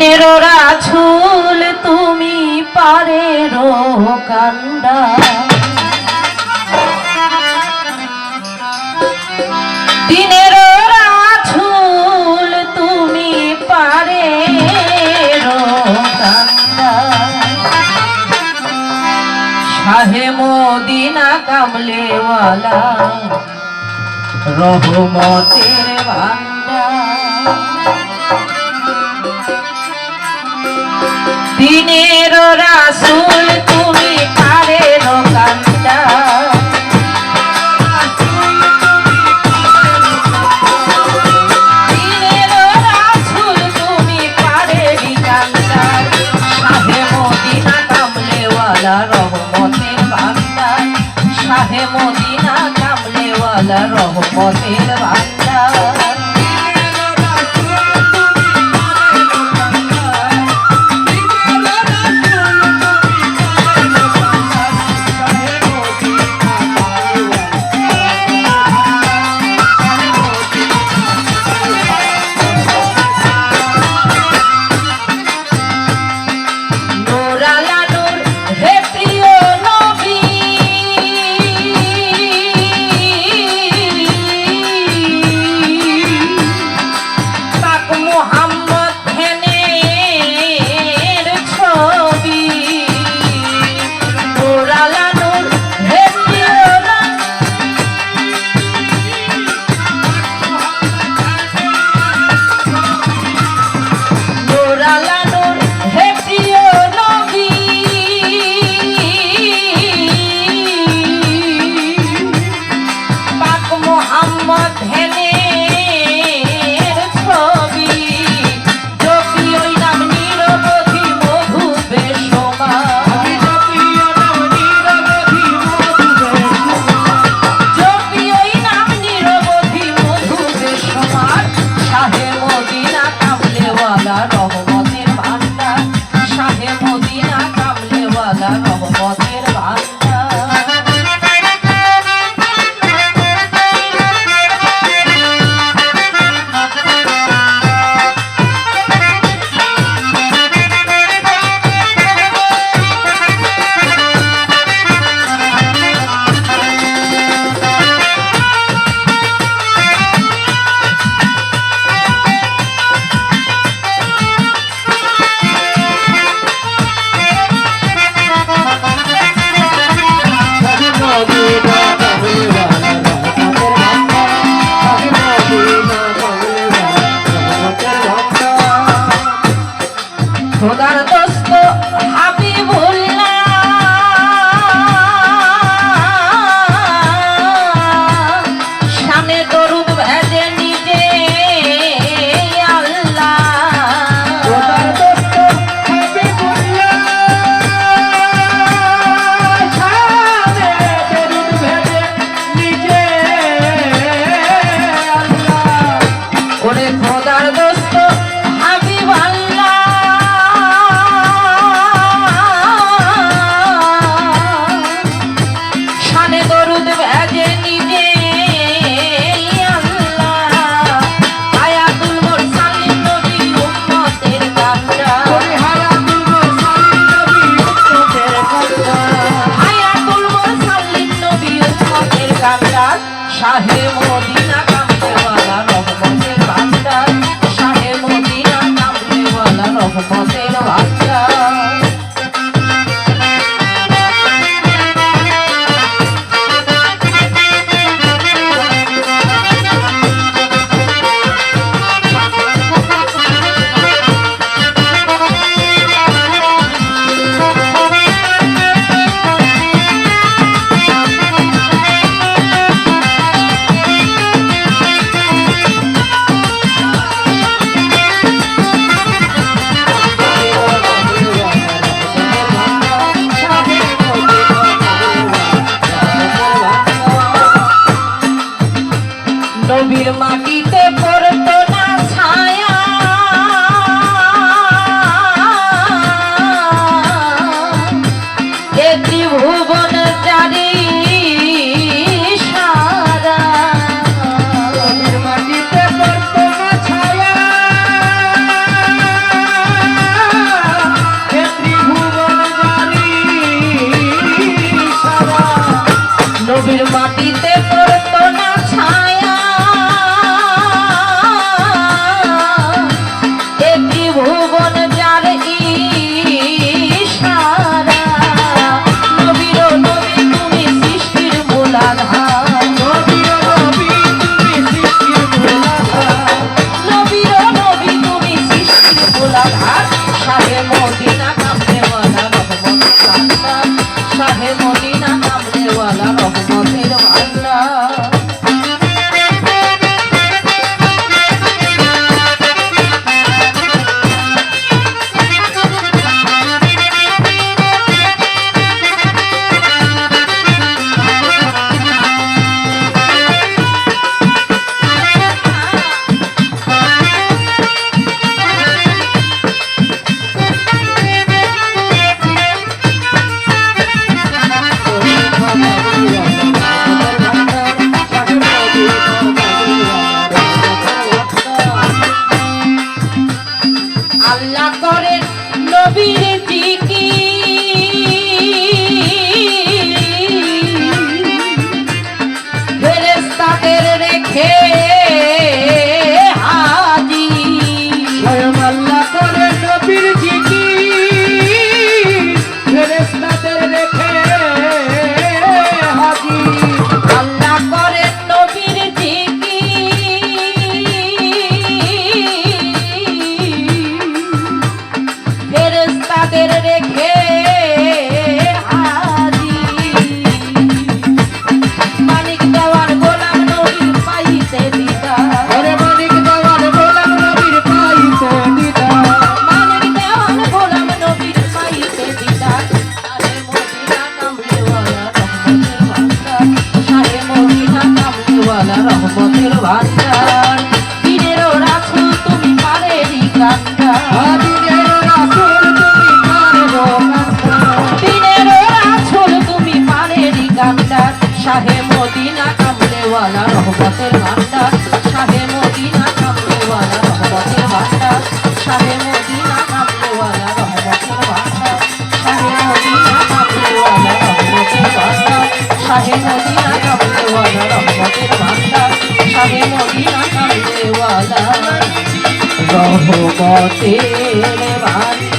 দিনের রাছুল, তুমি পারের কান্ডা দিনের রাছুল, তুমি পারের কান্ডা শাহে মোদিনা কামলেওয়ালা, রহমতের ভান্ডা দিনের রাসুল তুমি কারে কান্দা তুমি মদিনা রহমতের বান্দা শাহে মদিনা কামলেওয়ালা রহমতের নবীর মাটিতে পড়তো। be ভান্ডার পীরেরও রাসূল তুমি পারেরই কান্ডার তুমি কারে রোকান্দা পীরেরও রাসূল তুমি পারেরই কান্ডার শাহে মদিনা কামলেওয়ালা রহমতের ভান্ডার শাহে মদিনা কামলেওয়ালা রহমতের ভান্ডার